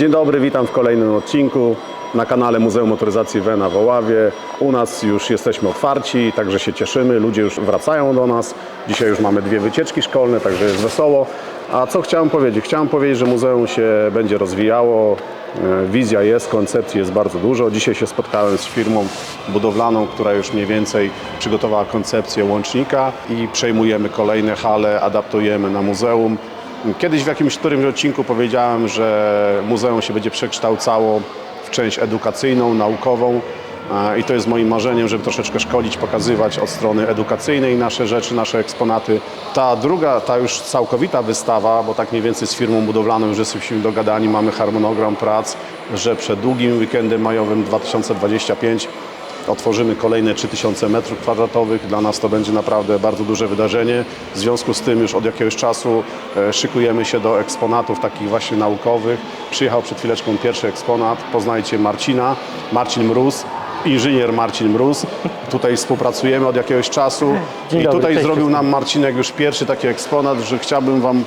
Dzień dobry, witam w kolejnym odcinku na kanale Muzeum Motoryzacji Wena w Oławie. U nas już jesteśmy otwarci, także się cieszymy, ludzie już wracają do nas. Dzisiaj już mamy dwie wycieczki szkolne, także jest wesoło. A co chciałem powiedzieć? Chciałem powiedzieć, że muzeum się będzie rozwijało, e, wizja jest, koncepcji jest bardzo dużo. Dzisiaj się spotkałem z firmą budowlaną, która już mniej więcej przygotowała koncepcję łącznika i przejmujemy kolejne hale, adaptujemy na muzeum. Kiedyś w jakimś którymś odcinku powiedziałem, że muzeum się będzie przekształcało w część edukacyjną, naukową e, i to jest moim marzeniem, żeby troszeczkę szkolić, pokazywać od strony edukacyjnej nasze rzeczy, nasze eksponaty. Ta druga, ta już całkowita wystawa, bo tak mniej więcej z firmą budowlaną już jesteśmy dogadani, mamy harmonogram prac, że przed długim weekendem majowym 2025 otworzymy kolejne 3000 m2. Dla nas to będzie naprawdę bardzo duże wydarzenie. W związku z tym już od jakiegoś czasu e, szykujemy się do eksponatów takich właśnie naukowych. Przyjechał przed chwileczką pierwszy eksponat. Poznajcie Marcina, Marcin Mróz. Inżynier Marcin Mróz. Tutaj współpracujemy od jakiegoś czasu. Dzień I dobry, tutaj zrobił nam Marcinek już pierwszy taki eksponat, że chciałbym Wam y,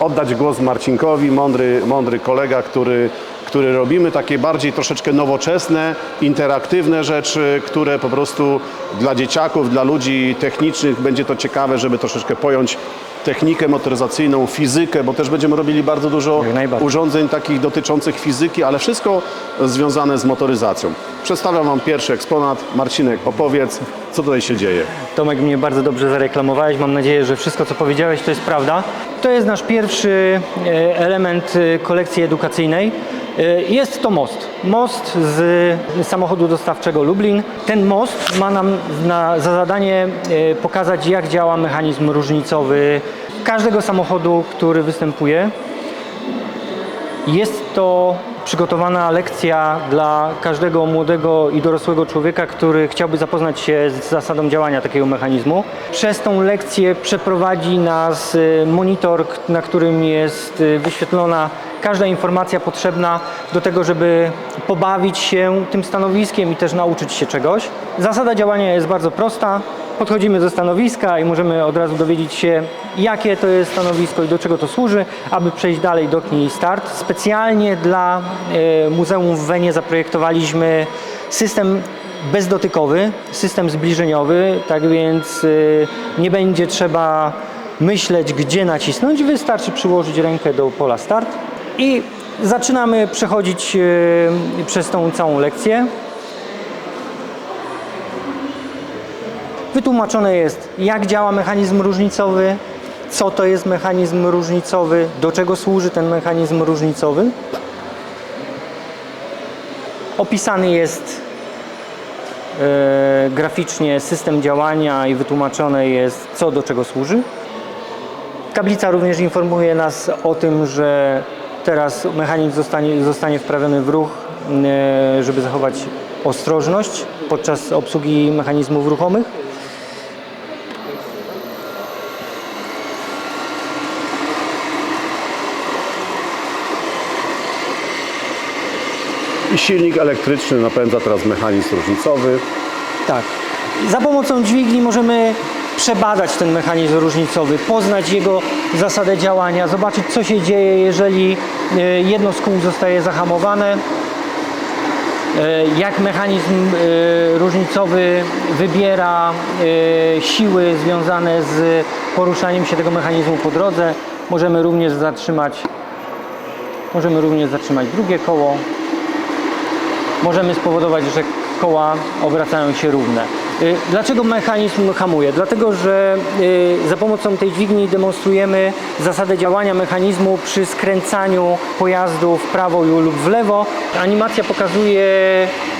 oddać głos Marcinkowi, mądry, mądry kolega, który, który robimy takie bardziej troszeczkę nowoczesne, interaktywne rzeczy, które po prostu dla dzieciaków, dla ludzi technicznych będzie to ciekawe, żeby troszeczkę pojąć technikę motoryzacyjną, fizykę, bo też będziemy robili bardzo dużo urządzeń takich dotyczących fizyki, ale wszystko związane z motoryzacją. Przedstawiam Wam pierwszy eksponat. Marcinek, opowiedz, co tutaj się dzieje. Tomek mnie bardzo dobrze zareklamowałeś. Mam nadzieję, że wszystko co powiedziałeś to jest prawda. To jest nasz pierwszy e, element e, kolekcji edukacyjnej. E, Jest to most. Most z samochodu dostawczego Lublin. Ten most ma nam na, za zadanie e, pokazać jak działa mechanizm różnicowy każdego samochodu, który występuje. Jest to przygotowana lekcja dla każdego młodego i dorosłego człowieka, który chciałby zapoznać się z zasadą działania takiego mechanizmu. Przez tą lekcję przeprowadzi nas y, monitor, na którym jest wyświetlona każda informacja potrzebna do tego, żeby pobawić się tym stanowiskiem i też nauczyć się czegoś. Zasada działania jest bardzo prosta. Podchodzimy do stanowiska i możemy od razu dowiedzieć się, jakie to jest stanowisko i do czego to służy, aby przejść dalej do kniej start. Specjalnie dla e, Muzeum w Wenie zaprojektowaliśmy system bezdotykowy, system zbliżeniowy, tak więc e, nie będzie trzeba myśleć, gdzie nacisnąć. Wystarczy przyłożyć rękę do pola start i zaczynamy przechodzić e, przez tą całą lekcję. Wytłumaczone jest, jak działa mechanizm różnicowy, co to jest mechanizm różnicowy, do czego służy ten mechanizm różnicowy. Opisany jest e, graficznie system działania i wytłumaczone jest, co do czego służy. Tablica również informuje nas o tym, że teraz mechanizm zostanie, zostanie wprawiony w ruch, e, żeby zachować ostrożność podczas obsługi mechanizmów ruchomych. I silnik elektryczny napędza teraz mechanizm różnicowy. Tak. Za pomocą dźwigni możemy przebadać ten mechanizm różnicowy, poznać jego zasadę działania, zobaczyć co się dzieje, jeżeli jedno z kół zostaje zahamowane, e, jak mechanizm e, różnicowy wybiera e, siły związane z poruszaniem się tego mechanizmu po drodze. Możemy również zatrzymać, możemy również zatrzymać drugie koło możemy spowodować, że koła obracają się równe. Y, Dlaczego mechanizm hamuje? Dlatego, że y, za pomocą tej dźwigni demonstrujemy zasadę działania mechanizmu przy skręcaniu pojazdu w prawo lub w lewo. Animacja pokazuje,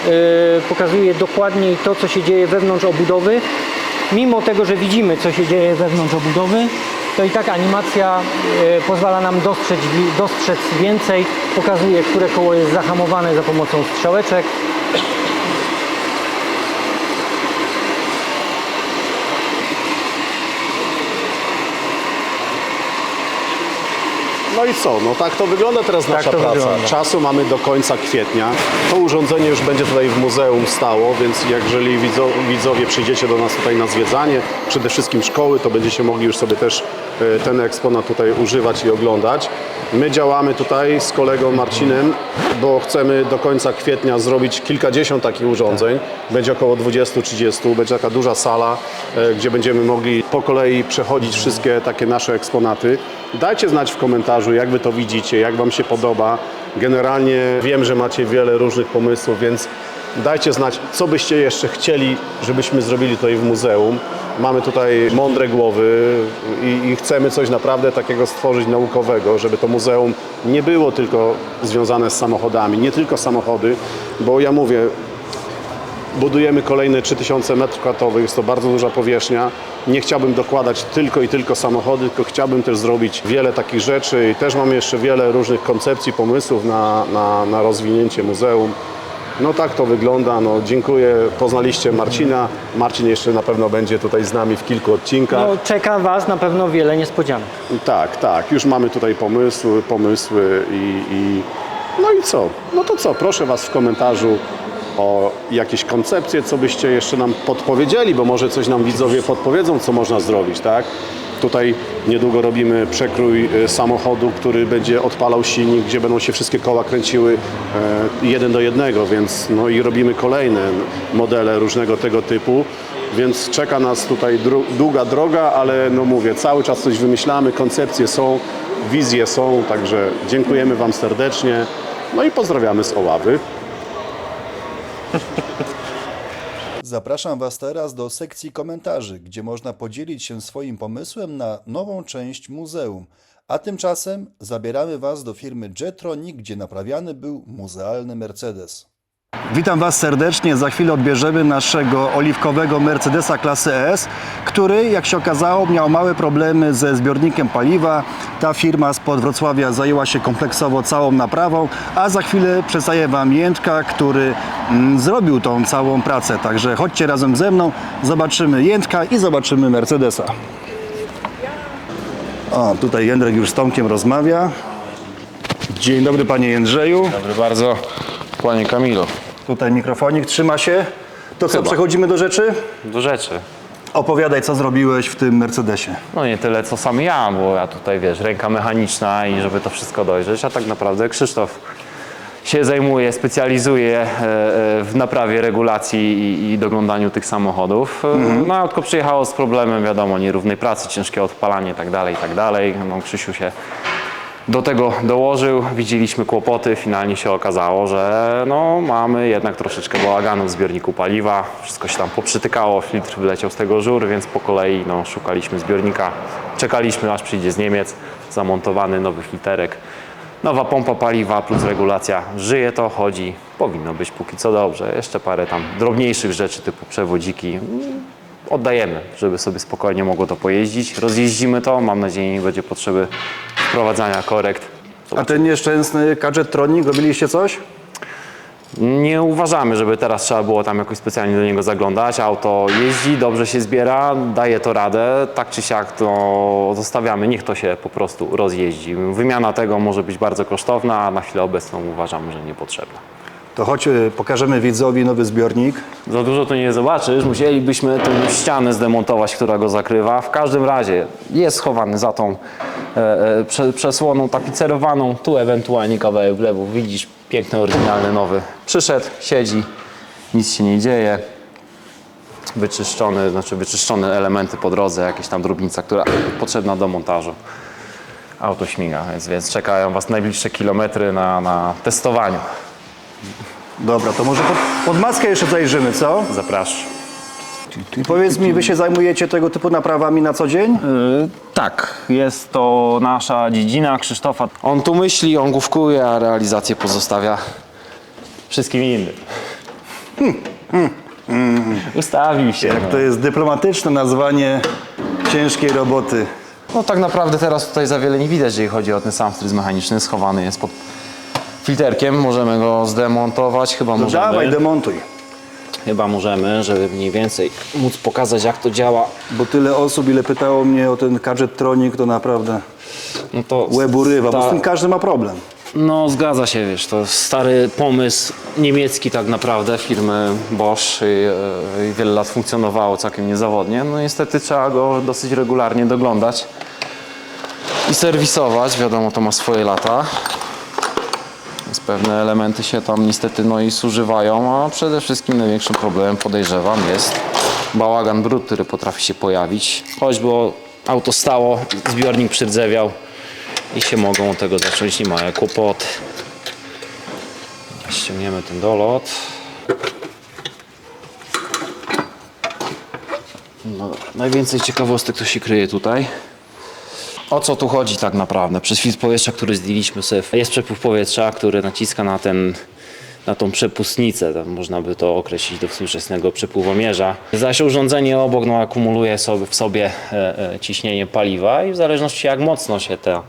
y, pokazuje dokładniej to, co się dzieje wewnątrz obudowy. Mimo tego, że widzimy, co się dzieje wewnątrz obudowy, to i tak animacja pozwala nam dostrzec, dostrzec więcej, pokazuje, które koło jest zahamowane za pomocą strzałeczek. No i co? No tak to wygląda teraz nasza to praca. wygląda. Czasu mamy do końca kwietnia. To urządzenie już będzie tutaj w muzeum stało, więc jeżeli widzo, widzowie przyjdziecie do nas tutaj na zwiedzanie, przede wszystkim szkoły, to będziecie mogli już sobie też ten eksponat tutaj używać i oglądać. My działamy tutaj z kolegą Marcinem, bo chcemy do końca kwietnia zrobić kilkadziesiąt takich urządzeń. Będzie około 20-30, będzie taka duża sala, e, gdzie będziemy mogli po kolei przechodzić wszystkie takie nasze eksponaty. Dajcie znać w komentarzu, jak Wy to widzicie, jak Wam się podoba. Generalnie wiem, że macie wiele różnych pomysłów, więc dajcie znać, co byście jeszcze chcieli, żebyśmy zrobili tutaj w muzeum. Mamy tutaj mądre głowy i, i chcemy coś naprawdę takiego stworzyć naukowego, żeby to muzeum nie było tylko związane z samochodami, nie tylko samochody, bo ja mówię, budujemy kolejne 3000 m2, jest to bardzo duża powierzchnia. Nie chciałbym dokładać tylko i tylko samochody, tylko chciałbym też zrobić wiele takich rzeczy i też mam jeszcze wiele różnych koncepcji, pomysłów na, na, na rozwinięcie muzeum. No tak to wygląda. No, dziękuję. Poznaliście Marcina. Marcin jeszcze na pewno będzie tutaj z nami w kilku odcinkach. No, czeka Was na pewno wiele niespodzianek. Tak, tak. Już mamy tutaj pomysły, pomysły i, i... No i co? No to co? Proszę Was w komentarzu o jakieś koncepcje, co byście jeszcze nam podpowiedzieli, bo może coś nam widzowie podpowiedzą, co można zrobić, tak? Tutaj niedługo robimy przekrój y, samochodu, który będzie odpalał silnik, gdzie będą się wszystkie koła kręciły e, jeden do jednego, więc no i robimy kolejne modele różnego tego typu. Więc czeka nas tutaj długa droga, ale no mówię, cały czas coś wymyślamy, koncepcje są, wizje są, także dziękujemy Wam serdecznie. No i pozdrawiamy z Oławy. Zapraszam Was teraz do sekcji komentarzy, gdzie można podzielić się swoim pomysłem na nową część muzeum. A tymczasem zabieramy Was do firmy Jetronic, gdzie naprawiany był muzealny Mercedes. Witam Was serdecznie. Za chwilę odbierzemy naszego oliwkowego Mercedesa klasy S, który, jak się okazało, miał małe problemy ze zbiornikiem paliwa. Ta firma spod Wrocławia zajęła się kompleksowo całą naprawą, a za chwilę przedstawię Wam Jędrka, który mm, zrobił tą całą pracę. Także chodźcie razem ze mną, zobaczymy Jędrka i zobaczymy Mercedesa. O, tutaj Jędrek już z Tomkiem rozmawia. Dzień dobry Panie Jędrzeju. Dobry bardzo, panie Kamilu. Tutaj mikrofonik trzyma się. To co, Chyba. przechodzimy do rzeczy? Do rzeczy. Opowiadaj, co zrobiłeś w tym Mercedesie. No nie tyle co sam ja, bo ja tutaj wiesz, ręka mechaniczna i żeby to wszystko dojrzeć, a tak naprawdę Krzysztof się zajmuje, specjalizuje e, e, w naprawie regulacji i, i doglądaniu tych samochodów. E, No autko przyjechało z problemem, wiadomo, nierównej pracy, ciężkie odpalanie i tak dalej, i tak dalej. No Krzysiu się do tego dołożył, widzieliśmy kłopoty, finalnie się okazało, że no, mamy jednak troszeczkę bałaganu w zbiorniku paliwa, wszystko się tam poprzytykało, filtr wyleciał z tego żur, więc po kolei no, szukaliśmy zbiornika, czekaliśmy aż przyjdzie z Niemiec, zamontowany nowy filterek, nowa pompa paliwa plus regulacja, żyje to, chodzi, powinno być póki co dobrze, jeszcze parę tam drobniejszych rzeczy typu przewodziki, oddajemy, żeby sobie spokojnie mogło to pojeździć. Rozjeździmy to, mam nadzieję nie będzie potrzeby wprowadzania korekt. A ten nieszczęsny Kadżet Tronic, robiliście coś? Nie uważamy, żeby teraz trzeba było tam jakoś specjalnie do niego zaglądać. Auto jeździ, dobrze się zbiera, daje to radę. Tak czy siak to zostawiamy, niech to się po prostu rozjeździ. Wymiana tego może być bardzo kosztowna, a na chwilę obecną uważamy, że niepotrzebna. To chodź, y, pokażemy widzowi nowy zbiornik. Za dużo tu nie zobaczysz, musielibyśmy tę ścianę zdemontować, która go zakrywa. W każdym razie jest schowany za tą e, e, prze, przesłoną tapicerowaną, tu ewentualnie kawałek w lewo. Widzisz, piękny, oryginalny, nowy. Przyszedł, siedzi, nic się nie dzieje. Wyczyszczone, znaczy wyczyszczone elementy po drodze, jakieś tam drobnica, która potrzebna do montażu. Auto śmiga, więc, więc czekają Was najbliższe kilometry na, na testowaniu. Dobra, to może pod, pod maskę jeszcze zajrzymy, co? Zapraszam. I powiedz mi, wy się zajmujecie tego typu naprawami na co dzień? Tak, jest to nasza dziedzina Krzysztofa. On tu myśli, on główkuje, a realizację pozostawia wszystkim innym. Ustawił się. Jak no. to jest dyplomatyczne nazwanie ciężkiej roboty. no tak naprawdę teraz tutaj za wiele nie widać, jeżeli chodzi o ten sam stryz mechaniczny. Schowany jest pod filterkiem. Możemy go zdemontować, chyba No możemy. dawaj, demontuj. chyba możemy, żeby mniej więcej móc pokazać jak to działa. Bo tyle osób, ile pytało mnie o ten Gadget Tronic, to naprawdę No to łeb urywa, bo z tym każdy ma problem. No zgadza się, wiesz, to stary pomysł niemiecki tak naprawdę firmy Bosch i, e, i wiele lat funkcjonowało całkiem niezawodnie. No niestety trzeba go dosyć regularnie doglądać i serwisować, wiadomo to ma swoje lata. Więc pewne elementy się tam niestety no i zużywają, a przede wszystkim największym problemem podejrzewam jest bałagan brud, który potrafi się pojawić. Choćby auto stało, zbiornik przydzewiał i się mogą od tego zacząć niemałe kłopoty. Ściągniemy ten dolot. No, najwięcej ciekawostek to się kryje tutaj. O co tu chodzi tak naprawdę? Przez filtr powietrza, który zdjęliśmy sobie, jest przepływ powietrza, który naciska na ten na tą przepustnicę, tam można by to określić do współczesnego przepływomierza. Zaś urządzenie obok no, akumuluje sobie, w sobie e, e, ciśnienie paliwa i w zależności jak mocno się ta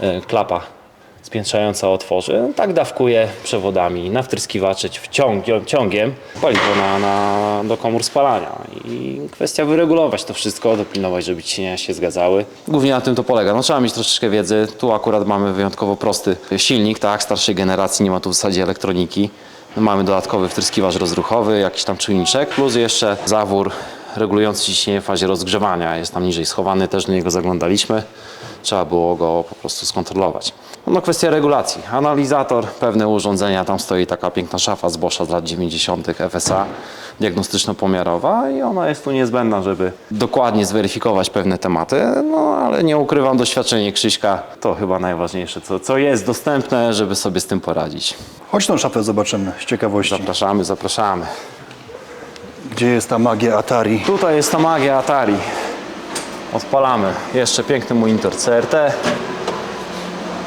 e, klapa spiętrzająca otworzy, tak dawkuje przewodami na wtryskiwacze wciąg, ciągiem paliwo na, na, do komór spalania. I kwestia wyregulować to wszystko, dopilnować, żeby ciśnienia się zgadzały. Głównie na tym to polega. No, trzeba mieć troszeczkę wiedzy. Tu akurat mamy wyjątkowo prosty silnik, tak, starszej generacji, nie ma tu w zasadzie elektroniki. Mamy dodatkowy wtryskiwacz rozruchowy, jakiś tam czujniczek, plus jeszcze zawór regulujący ciśnienie w fazie rozgrzewania. Jest tam niżej schowany, też do niego zaglądaliśmy. Trzeba było go po prostu skontrolować. No kwestia regulacji. Analizator, pewne urządzenia, tam stoi taka piękna szafa z Boscha z lat 90. FSA, diagnostyczno-pomiarowa i ona jest tu niezbędna, żeby dokładnie zweryfikować pewne tematy, no ale nie ukrywam, doświadczenie Krzyśka to chyba najważniejsze, co, co jest dostępne, żeby sobie z tym poradzić. Chodź tą szafę zobaczymy z ciekawości. Zapraszamy, zapraszamy. Gdzie jest ta magia Atari? Tutaj jest ta magia Atari. Odpalamy. Jeszcze piękny monitor CRT.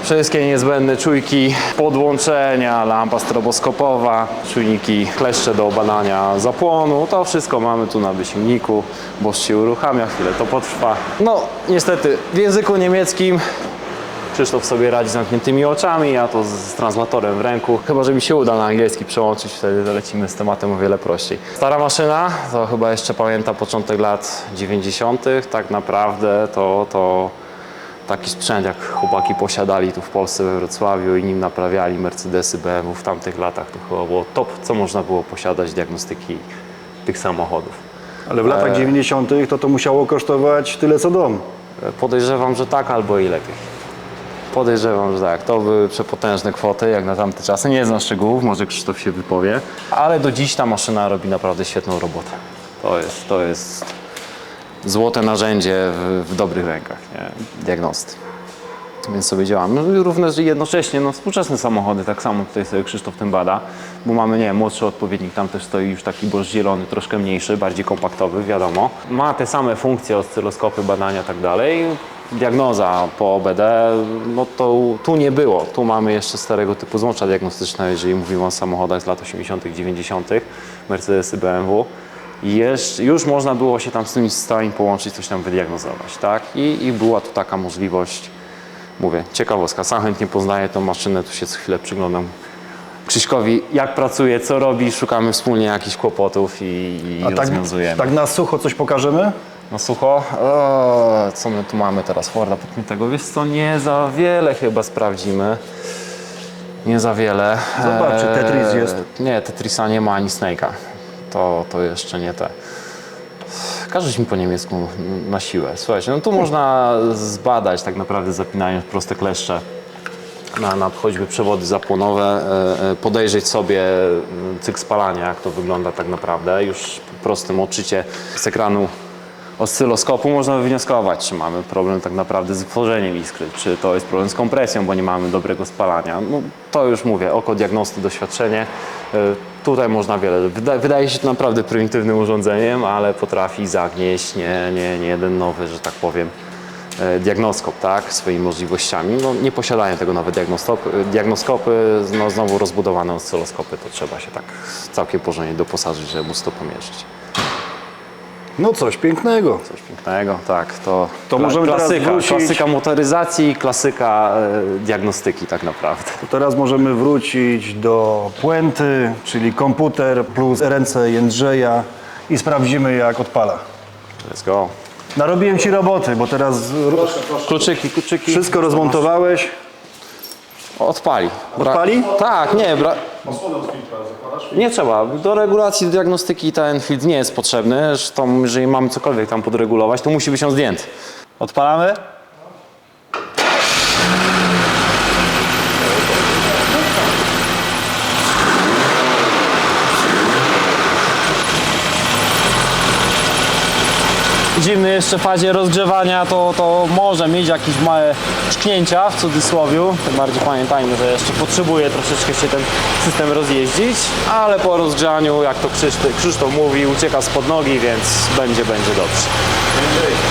Wszystkie niezbędne czujki podłączenia, lampa stroboskopowa, czujniki kleszcze do badania zapłonu. To wszystko mamy tu na wysięgniku, bo się uruchamia, chwilę to potrwa. No, niestety w języku niemieckim Krzysztof sobie radzi z zamkniętymi oczami, ja to z, translatorem w ręku. Chyba, że mi się uda na angielski przełączyć, wtedy lecimy z tematem o wiele prościej. Stara maszyna, to chyba jeszcze pamięta początek lat 90. Tak naprawdę to, to taki sprzęt, jak chłopaki posiadali tu w Polsce, we Wrocławiu i nim naprawiali Mercedesy, BMW w tamtych latach. To chyba było top, co można było posiadać diagnostyki tych samochodów. Ale w latach 90. to to musiało kosztować tyle co dom. Podejrzewam, że tak albo i lepiej. Podejrzewam, że tak. To były przepotężne kwoty, jak na tamte czasy. Nie znam szczegółów, może Krzysztof się wypowie. Ale do dziś ta maszyna robi naprawdę świetną robotę. To jest, to jest złote narzędzie w, w dobrych rękach, nie? diagnosty. Więc sobie działamy. No również jednocześnie no, współczesne samochody, tak samo tutaj sobie Krzysztof tym bada, bo mamy, nie młodszy odpowiednik, tam też stoi już taki boż zielony, troszkę mniejszy, bardziej kompaktowy, wiadomo. Ma te same funkcje, oscyloskopy, badania i tak dalej. Diagnoza po OBD, no to tu nie było. Tu mamy jeszcze starego typu złącza diagnostyczne, jeżeli mówimy o samochodach z lat 80., 90., Mercedesy, BMW. Jeszcze, już można było się tam z tymi systemami połączyć, coś tam wydiagnozować, tak? I, I była tu taka możliwość, mówię, ciekawostka, sam chętnie poznaję tą maszynę, tu się co chwilę przyglądam Krzyśkowi, jak pracuje, co robi, szukamy wspólnie jakichś kłopotów i, i A tak, rozwiązujemy. tak na sucho coś pokażemy? No sucho, o, co my tu mamy teraz, Forda podpiętego, wiesz co, nie za wiele chyba sprawdzimy. Nie za wiele. Zobacz, czy Tetris jest. Nie, Tetrisa nie ma ani Snake'a. To, to jeszcze nie te. Każesz mi po niemiecku na siłę. Słuchajcie, no tu można zbadać tak naprawdę zapinając proste kleszcze na, na choćby przewody zapłonowe, e, e, podejrzeć sobie mm, cykl spalania, jak to wygląda tak naprawdę. Już po prostym odczycie z ekranu oscyloskopu można wywnioskować, czy mamy problem tak naprawdę z tworzeniem iskry, czy to jest problem z kompresją, bo nie mamy dobrego spalania. No, to już mówię, oko diagnosty, doświadczenie. E, Tutaj można wiele. Wyda, wydaje się to naprawdę prymitywnym urządzeniem, ale potrafi zagnieść nie, nie, nie jeden nowy, że tak powiem, e, diagnoskop, tak, swoimi możliwościami. No, nie posiadają tego nawet diagnoskopy, no, znowu rozbudowane oscyloskopy, to trzeba się tak całkiem porządnie doposażyć, żeby móc to pomierzyć. No coś pięknego. Coś pięknego, tak. To, To możemy teraz klasyka, wrócić- klasyka motoryzacji, klasyka e, diagnostyki tak naprawdę. Teraz możemy wrócić do puenty, czyli komputer plus ręce Jędrzeja i sprawdzimy jak odpala. Let's go. Narobiłem Ci roboty, bo teraz Kluczyki, kluczyki. wszystko rozmontowałeś. Odpali. Bra- Odpali? Tak, nie. Bra- nie trzeba. Do regulacji, do diagnostyki ten filtr nie jest potrzebny. Zresztą, jeżeli mamy cokolwiek tam podregulować, to musi być on zdjęty. Odpalamy? Zimny jeszcze fazie rozgrzewania, to, to może mieć jakieś małe czknięcia w cudzysłowie. Tym bardziej pamiętajmy, że jeszcze potrzebuje troszeczkę się ten system rozjeździć, ale po rozgrzaniu, jak to Krzysztof, Krzysztof mówi, ucieka spod nogi, więc będzie, będzie dobrze.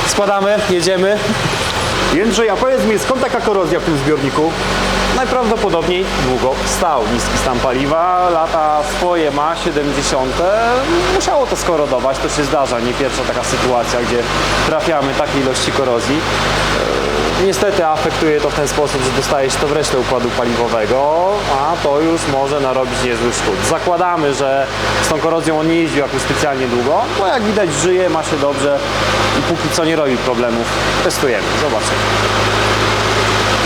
Składamy, jedziemy. Jędrzej, a powiedz mi, skąd taka korozja w tym zbiorniku? Najprawdopodobniej długo stał. Niski stan paliwa, lata swoje ma, 70. Musiało to skorodować, to się zdarza. Nie pierwsza taka sytuacja, gdzie trafiamy takiej ilości korozji. E, Niestety afektuje to w ten sposób, że dostaje się to w resztę układu paliwowego, a to już może narobić niezły szkód. Zakładamy, że z tą korozją on nie jeździł jakoś specjalnie długo, bo jak widać żyje, ma się dobrze i póki co nie robi problemów. Testujemy, zobaczymy.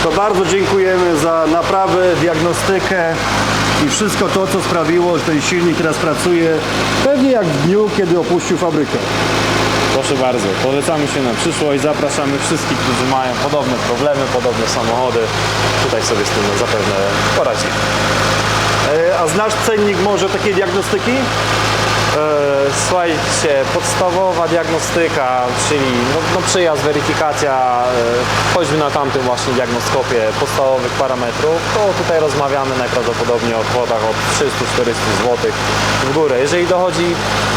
To bardzo dziękujemy za naprawę, diagnostykę i wszystko to, co sprawiło, że ten silnik teraz pracuje pewnie jak w dniu, kiedy opuścił fabrykę. Proszę bardzo, polecamy się na przyszłość, zapraszamy wszystkich, którzy mają podobne problemy, podobne samochody. Tutaj sobie z tym zapewne poradzimy. E, A znasz cennik może takiej diagnostyki? E, Słuchajcie, podstawowa diagnostyka, czyli no, no przyjazd, weryfikacja, e, choćby na tamtym właśnie diagnoskopie podstawowych parametrów, to tutaj rozmawiamy najprawdopodobniej o kwotach od 300-400 zł w górę. Jeżeli dochodzi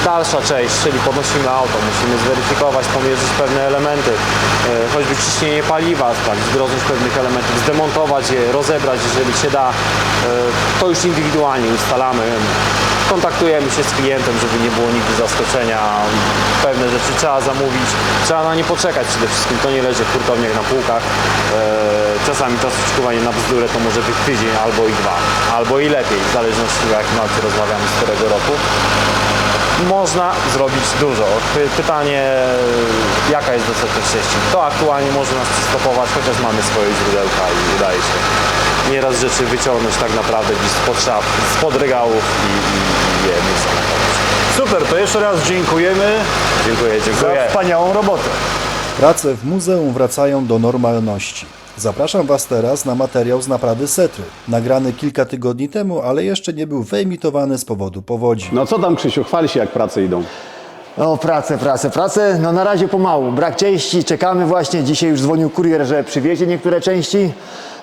dalsza część, czyli podnosimy auto, musimy zweryfikować, pomierzyć pewne elementy, e, choćby ciśnienie paliwa, sprawdzić drożność pewnych elementów, zdemontować je, rozebrać, jeżeli się da, to już indywidualnie ustalamy kontaktujemy się z klientem, żeby nie było nigdy zaskoczenia. Pewne rzeczy trzeba zamówić, trzeba na nie poczekać przede wszystkim. To nie leży w hurtowniach na półkach. Eee, Czasami czas oczekiwania na bzdurę to może być tydzień albo i dwa, albo i lepiej, w zależności o jakim aucie rozmawiamy z którego roku. Można zrobić dużo. Py- Pytanie, jaka jest dostępność sieci? To aktualnie może nas przystopować, chociaż mamy swoje źródełka i udaje się nieraz rzeczy wyciągnąć tak naprawdę gdzieś spod szaf, spod regałów i, i, i je mieć. Super, to jeszcze raz dziękujemy Dziękuję, za dziękuję. wspaniałą robotę. Prace w muzeum wracają do normalności. Zapraszam Was teraz na materiał z naprawy Setry, nagrany kilka tygodni temu, ale jeszcze nie był wyemitowany z powodu powodzi. No co tam Krzysiu, chwal się jak prace idą. O, pracę, pracę, pracę. No na razie pomału. Brak części, czekamy właśnie. Dzisiaj już dzwonił kurier, że przywiezie niektóre części.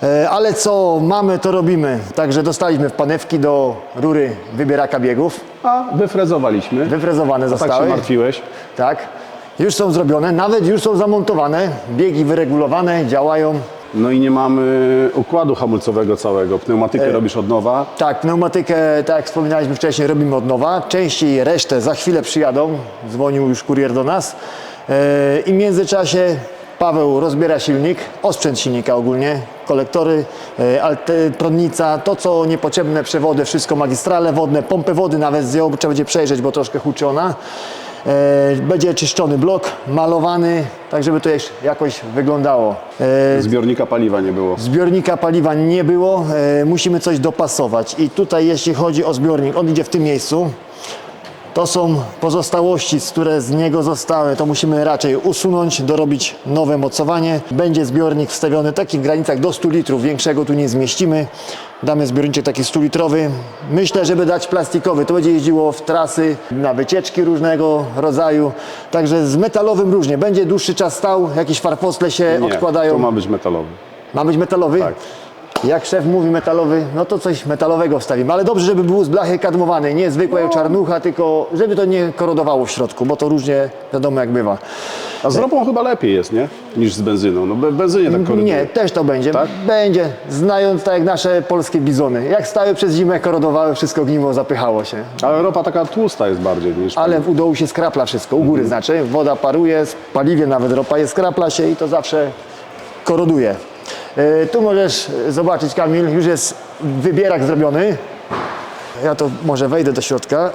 E, Ale co mamy, to robimy. Także dostaliśmy wpanewki do rury wybieraka biegów. A wyfrezowaliśmy. Wyfrezowane Tak zostały. się martwiłeś. Tak. Już są zrobione, nawet już są zamontowane. Biegi wyregulowane, działają. No i nie mamy układu hamulcowego całego. Pneumatykę robisz od nowa. Tak, pneumatykę, tak jak wspominaliśmy wcześniej, robimy od nowa. Części i resztę za chwilę przyjadą. Dzwonił już kurier do nas. E, I w międzyczasie Paweł rozbiera silnik, osprzęt silnika ogólnie, kolektory, e, alte- prądnica, to co niepotrzebne, przewody, wszystko magistrale wodne, pompy wody nawet z nią trzeba będzie przejrzeć, bo troszkę huczy ona. E, Będzie czyszczony blok, malowany, tak żeby to jakoś wyglądało. E, Zbiornika paliwa nie było. Zbiornika paliwa nie było, e, musimy coś dopasować. I tutaj jeśli chodzi o zbiornik, on idzie w tym miejscu. To są pozostałości, które z niego zostały. To musimy raczej usunąć, dorobić nowe mocowanie. Będzie zbiornik wstawiony w takich granicach do 100 litrów. Większego tu nie zmieścimy. Damy zbiorniczek taki 100 litrowy. Myślę, żeby dać plastikowy. To będzie jeździło w trasy, na wycieczki różnego rodzaju. Także z metalowym różnie. Będzie dłuższy czas stał, jakieś farfosle się Nie, odkładają. to ma być metalowy. Ma być metalowy? Tak. Jak szef mówi metalowy, no to coś metalowego wstawimy. Ale dobrze, żeby był z blachy kadmowanej, nie zwykłej czarnucha, tylko żeby to nie korodowało w środku, bo to różnie wiadomo jak bywa. A z ropą chyba lepiej jest, nie? Niż z benzyną. No be- benzynie tak koryguje. Nie, też to będzie. Tak? Będzie, znając tak jak nasze polskie bizony. Jak stały przez zimę, korodowały, wszystko gniło, zapychało się. Ale ropa taka tłusta jest bardziej niż... Ale u dołu się skrapla wszystko, u góry Mhm. znaczy. Woda paruje, z paliwie nawet ropa jest, skrapla się i to zawsze koroduje. E, tu możesz zobaczyć, Kamil, już jest wybierak zrobiony. Ja to może wejdę do środka.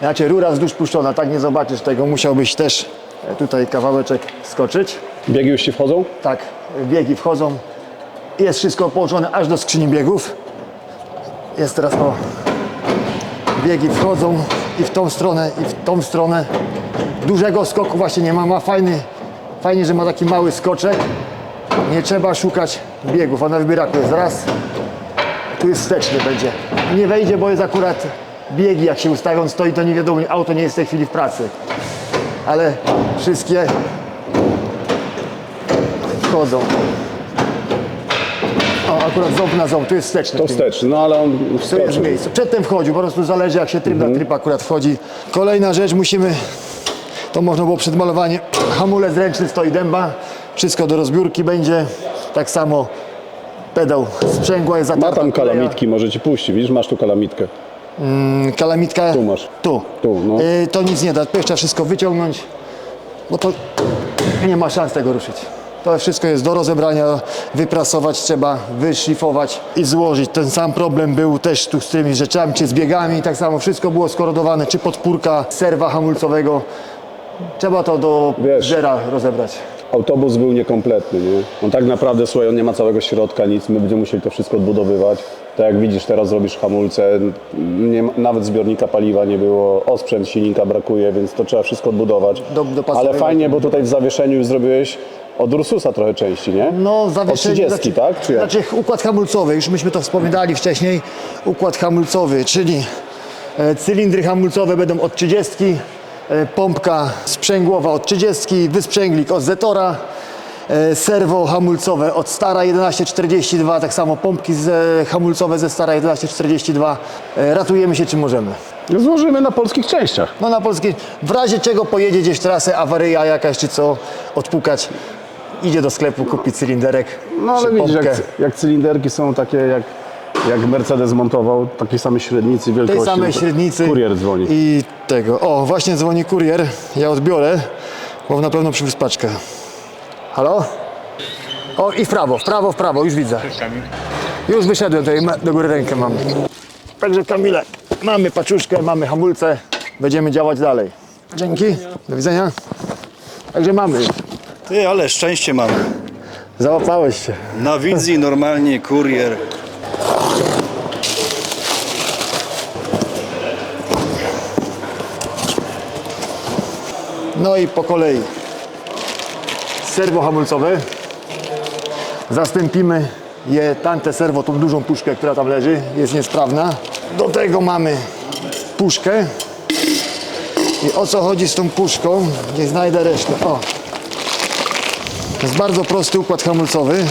Znaczy rura wzdłuż puszczona, tak nie zobaczysz tego, musiałbyś też e, tutaj kawałeczek skoczyć. Biegi już ci wchodzą? Tak, biegi wchodzą. Jest wszystko połączone aż do skrzyni biegów. Jest teraz o. Biegi wchodzą i w tą stronę, i w tą stronę. Dużego skoku właśnie nie ma. Ma fajny, fajnie, że ma taki mały skoczek. Nie trzeba szukać biegów. Ona wybieraku jest raz. Tu jest wsteczny będzie. Nie wejdzie, bo jest akurat biegi, jak się ustawią, stoi, to nie wiadomo, auto nie jest w tej chwili w pracy. Ale wszystkie wchodzą. O, akurat ząb na ząb, tu jest wsteczny. To wsteczny, no ale on Tu jest wskoczył. miejsce. Przedtem wchodził, po prostu zależy jak się tryb na tryb akurat wchodzi. Kolejna rzecz, musimy, to można było przed malowaniem, hamulec ręczny stoi dęba, wszystko do rozbiórki będzie. Tak samo pedał sprzęgła jest Ma zatarta. tam tuleja. kalamitki, może ci puści. Widzisz, masz tu kalamitkę. Kalamitka. Tu masz. Tu. Tu, no. Y, to nic nie da, to trzeba wszystko wyciągnąć, bo to nie ma szans tego ruszyć. To wszystko jest do rozebrania, wyprasować trzeba, wyszlifować i złożyć. Ten sam problem był też tu z tymi rzeczami, czy z biegami, tak samo wszystko było skorodowane, czy podpórka serwa hamulcowego. Trzeba to do Wiesz. zera rozebrać. Autobus był niekompletny, nie? On tak naprawdę, słuchaj, on nie ma całego środka, nic, my będziemy musieli to wszystko odbudowywać. Tak jak widzisz, teraz robisz hamulce, nie, ma- nawet zbiornika paliwa nie było, osprzęt silnika brakuje, więc to trzeba wszystko odbudować. Do- dopasowywać. Ale fajnie, bo tutaj w zawieszeniu już zrobiłeś od Ursusa trochę części, nie? No, zawieszenie. Od 30, tak? Czy jak? Znaczy układ hamulcowy, już myśmy to wspominali wcześniej. Układ hamulcowy, czyli e, cylindry hamulcowe będą od 30, e, pompka sprzęgłowa od 30, wysprzęglik od Zetora, e, serwo hamulcowe od Stara 1142, tak samo pompki z, e, hamulcowe ze Stara 1142. E, ratujemy się czym możemy. Złożymy na polskich częściach. No na polskiej, w razie czego pojedzie gdzieś trasę, awaryja jakaś czy co, odpukać, idzie do sklepu, kupi cylinderek, No ale czy widzisz, pompkę. jak, jak cylinderki są takie, jak, jak Mercedes montował, takiej samej średnicy, wielkości. tej samej no średnicy. Kurier dzwoni. I tego. O, właśnie dzwoni kurier. Ja odbiorę, bo na pewno przywiózł paczkę. Halo? O, i w prawo, w prawo, w prawo, już widzę. Już wyszedłem tutaj, do góry rękę mam. Także Kamile, mamy paczuszkę, mamy hamulce, będziemy działać dalej. Dzięki, do widzenia. Także mamy. Ty, ale szczęście mam. Załapałeś się. Na wizji normalnie kurier. No i po kolei. Serwo hamulcowe. Zastąpimy je tamte serwo, tą dużą puszkę, która tam leży, jest niesprawna. Do tego mamy puszkę. I o co chodzi z tą puszką? Nie znajdę resztę. O. To jest bardzo prosty układ hamulcowy.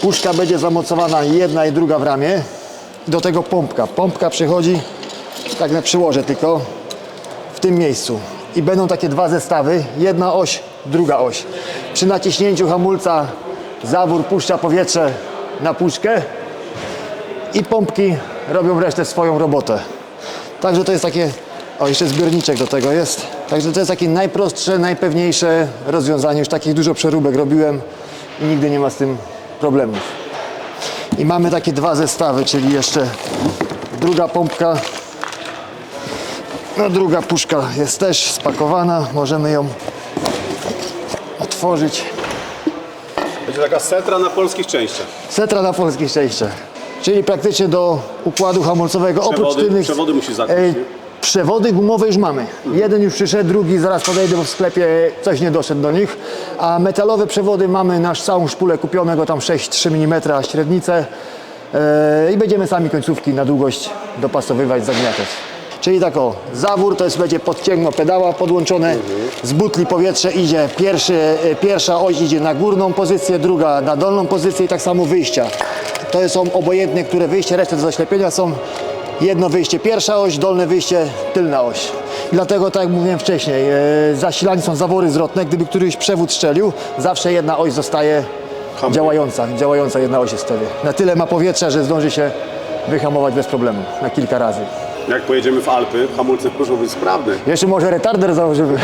Puszka będzie zamocowana jedna i druga w ramię. Do tego pompka. Pompka przychodzi, tak na przyłożę tylko, w tym miejscu. I będą takie dwa zestawy, jedna oś, druga oś. Przy naciśnięciu hamulca zawór puszcza powietrze na puszkę i pompki robią resztę swoją robotę. Także to jest takie, o jeszcze zbiorniczek do tego jest. Także to jest takie najprostsze, najpewniejsze rozwiązanie. Już takich dużo przeróbek robiłem i nigdy nie ma z tym problemów. I mamy takie dwa zestawy, czyli jeszcze druga pompka no druga puszka jest też spakowana, możemy ją otworzyć. Będzie taka setra na polskich częściach. Setra na polskie szczęście. Czyli praktycznie do układu hamulcowego oprócz Przewody- tylnych... przewody musi zakuć, e? Przewody gumowe już mamy. Jeden już przyszedł, drugi zaraz podejdę, bo w sklepie coś nie doszedł do nich. A metalowe przewody mamy na całą szpulę kupionego, tam 6-3 mm średnicę. E, I będziemy sami końcówki na długość dopasowywać, zagniatać. Czyli tak o, zawór to jest będzie podciągno pedała podłączone, z butli powietrze idzie, pierwszy, e, pierwsza oś idzie na górną pozycję, druga na dolną pozycję i tak samo wyjścia. To są obojętne, które wyjście, resztę do zaślepienia są jedno wyjście pierwsza oś, dolne wyjście tylna oś. Dlatego, tak jak mówiłem wcześniej, e, zasilani są zawory zwrotne, gdyby któryś przewód strzelił, zawsze jedna oś zostaje działająca, działająca jedna oś jest wtedy. Na tyle ma powietrza, że zdąży się wyhamować bez problemu, na kilka razy. Jak pojedziemy w Alpy, hamulce muszą być sprawne, Jeszcze może retarder założymy.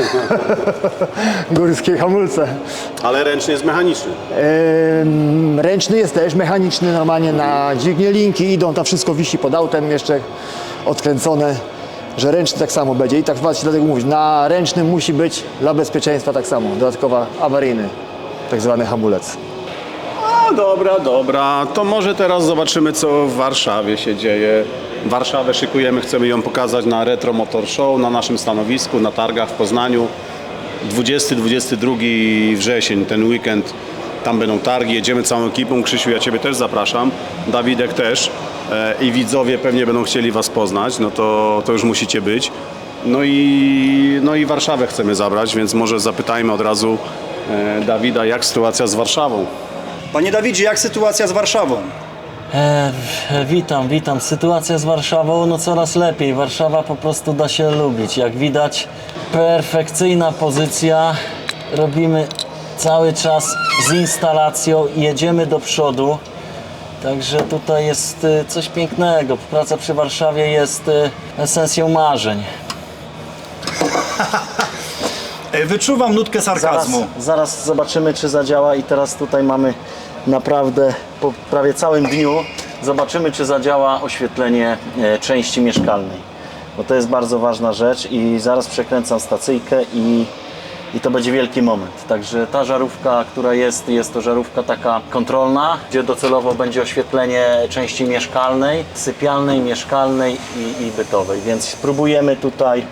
Górskie hamulce. ale ręcznie jest mechaniczny. Em, Ręczny jest też, mechaniczny normalnie na dźwignię linki idą, tam wszystko wisi pod autem jeszcze odkręcone, że ręczny tak samo będzie i tak właśnie dlatego mówić, na ręcznym musi być dla bezpieczeństwa tak samo, dodatkowa awaryjny, tak zwany hamulec. A dobra, dobra, to może teraz zobaczymy co w Warszawie się dzieje. Warszawę szykujemy, chcemy ją pokazać na Retro Motor Show, na naszym stanowisku, na targach w Poznaniu. 20-22 wrzesień, ten weekend, tam będą targi, jedziemy całą ekipą. Krzysiu, ja Ciebie też zapraszam, Dawidek też e, i widzowie pewnie będą chcieli Was poznać, no to, to już musicie być. No i, no i Warszawę chcemy zabrać, więc może zapytajmy od razu e, Dawida, jak sytuacja z Warszawą. Panie Dawidzie, jak sytuacja z Warszawą? E, witam, witam. Sytuacja z Warszawą no coraz lepiej. Warszawa po prostu da się lubić. Jak widać, perfekcyjna pozycja. Robimy cały czas z instalacją, jedziemy do przodu. Także tutaj jest e, coś pięknego. Praca przy Warszawie jest e, esencją marzeń. E, Wyczuwam nutkę Zaraz, sarkazmu. zaraz zobaczymy, czy zadziała i teraz tutaj mamy naprawdę po prawie całym dniu zobaczymy, czy zadziała oświetlenie e, części mieszkalnej. Bo to jest bardzo ważna rzecz i zaraz przekręcam stacyjkę i, i to będzie wielki moment. Także ta żarówka, która jest, jest to żarówka taka kontrolna, gdzie docelowo będzie oświetlenie części mieszkalnej, sypialnej, mieszkalnej i, i bytowej. Więc spróbujemy tutaj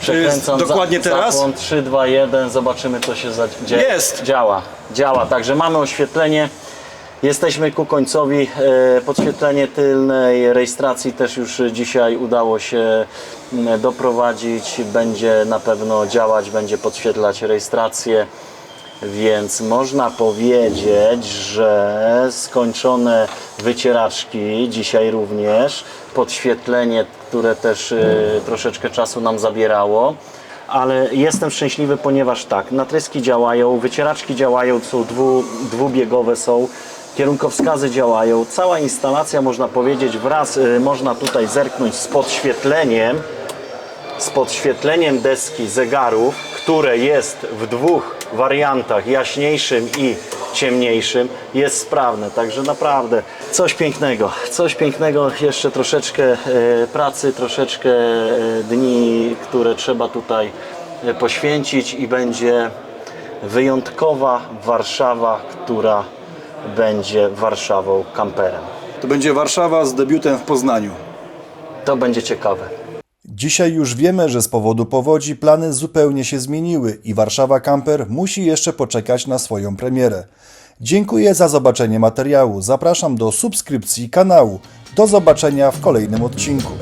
Przekręcam dokładnie teraz? Zapłon 3, 2, 1, zobaczymy co się dzieje. Jest! Działa, działa. Także mamy oświetlenie. Jesteśmy ku końcowi. E, Podświetlenie tylnej rejestracji też już dzisiaj udało się doprowadzić. Będzie na pewno działać, będzie podświetlać rejestrację. Więc można powiedzieć, że skończone wycieraczki dzisiaj również, podświetlenie, które też y, troszeczkę czasu nam zabierało, ale jestem szczęśliwy, ponieważ tak, natryski działają, wycieraczki działają, są dwu, dwubiegowe są, kierunkowskazy działają, cała instalacja można powiedzieć wraz, y, można tutaj zerknąć z podświetleniem, z podświetleniem deski zegarów, które jest w dwóch wariantach, jaśniejszym i ciemniejszym, jest sprawne. Także naprawdę coś pięknego, coś pięknego, jeszcze troszeczkę e, pracy, troszeczkę e, dni, które trzeba tutaj e, poświęcić i będzie wyjątkowa Warszawa, która będzie Warszawą kamperem. To będzie Warszawa z debiutem w Poznaniu. To będzie ciekawe. Dzisiaj już wiemy, że z powodu powodzi plany zupełnie się zmieniły i Warszawa Camper musi jeszcze poczekać na swoją premierę. Dziękuję za zobaczenie materiału. Zapraszam do subskrypcji kanału. Do zobaczenia w kolejnym odcinku.